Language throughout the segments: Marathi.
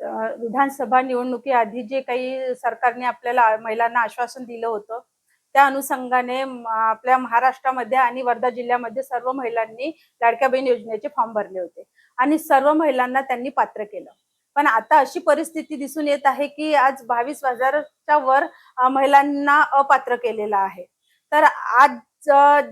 विधानसभा निवडणुकीआधी जे काही सरकारने आपल्याला महिलांना आश्वासन दिलं होतं त्या अनुषंगाने आपल्या महाराष्ट्रामध्ये आणि वर्धा जिल्ह्यामध्ये सर्व महिलांनी लाडक्या बहीण योजनेचे फॉर्म भरले होते. आणि सर्व महिलांना त्यांनी पात्र केलं. पण आता अशी परिस्थिती दिसून येत आहे की आज बावीस हजारच्या वर महिलांना अपात्र केलेलं आहे. तर आज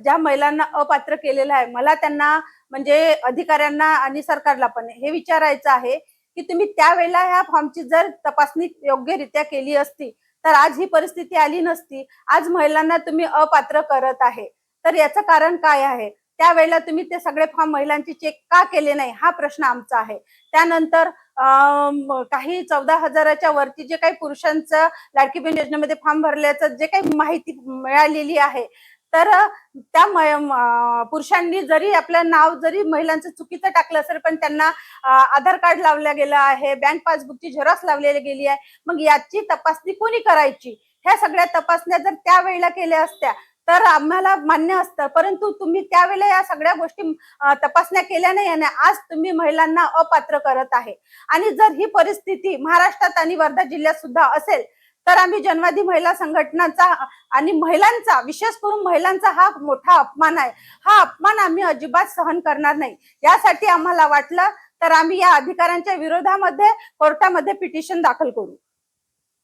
ज्या महिलांना अपात्र केलेलं आहे मला त्यांना म्हणजे अधिकाऱ्यांना आणि सरकारला पण हे विचारायचं आहे की तुम्ही त्यावेळेला ह्या फॉर्मची जर तपासणी योग्यरित्या केली असती तर आज ही परिस्थिती आली नसती आज महिलांना तुम्ही अपात्र करत आहे. तर याचं कारण काय आहे? त्यावेळेला तुम्ही ते सगळे फॉर्म महिलांचे चेक का केले नाही? हा प्रश्न आमचा आहे. त्यानंतर काही चौदा हजाराच्या वरती जे काही पुरुषांचं लाडकी बहीण योजनेमध्ये फॉर्म भरल्याचं जे काही माहिती मिळालेली आहे तर त्या पुरुषांनी जरी आपलं नाव जरी महिलांचं चुकीचं टाकलं असेल पण त्यांना आधार कार्ड लावलं गेलं आहे बँक पासबुकची झेरॉक्स लावलेली गेली आहे मग याची तपासणी कोणी करायची? ह्या सगळ्या तपासण्या जर त्यावेळेला केल्या असत्या तर आम्हाला मान्य असतं. परंतु तुम्ही त्यावेळेला या सगळ्या गोष्टी तपासण्या केल्या नाही आणि आज तुम्ही महिलांना अपात्र करत आहे. आणि जर ही परिस्थिती महाराष्ट्रात आणि वर्धा जिल्ह्यात सुद्धा असेल तर आम्ही जन्मादी महिला संघटनाचा आणि महिलांचा विशेष करून महिलांचा हा मोठा अपमान आहे. हा अपमान आम्ही अजिबात सहन करणार नाही. यासाठी आम्हाला वाटलं तर आम्ही या अधिकाऱ्यांच्या विरोधामध्ये कोर्टामध्ये पिटिशन दाखल करू.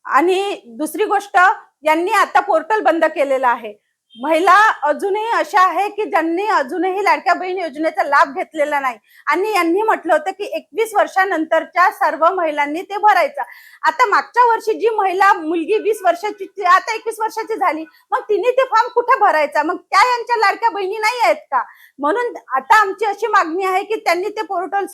आणि दुसरी गोष्ट यांनी आता पोर्टल बंद केलेलं आहे. महिला अजूनही अशा आहे की ज्यांनी अजूनही लाडक्या बहीण योजनेचा लाभ घेतलेला नाही. आणि यांनी म्हटलं होतं की एकवीस वर्षानंतरच्या सर्व महिलांनी ते भरायचं. आता मागच्या वर्षी जी महिला मुलगी वीस वर्षाची आता एकवीस वर्षाची झाली. मग तिने ते फॉर्म कुठे भरायचा? मग त्या यांच्या लाडक्या बहिणी नाही आहेत का? म्हणून आता आमची अशी मागणी आहे की त्यांनी ते पोर्टल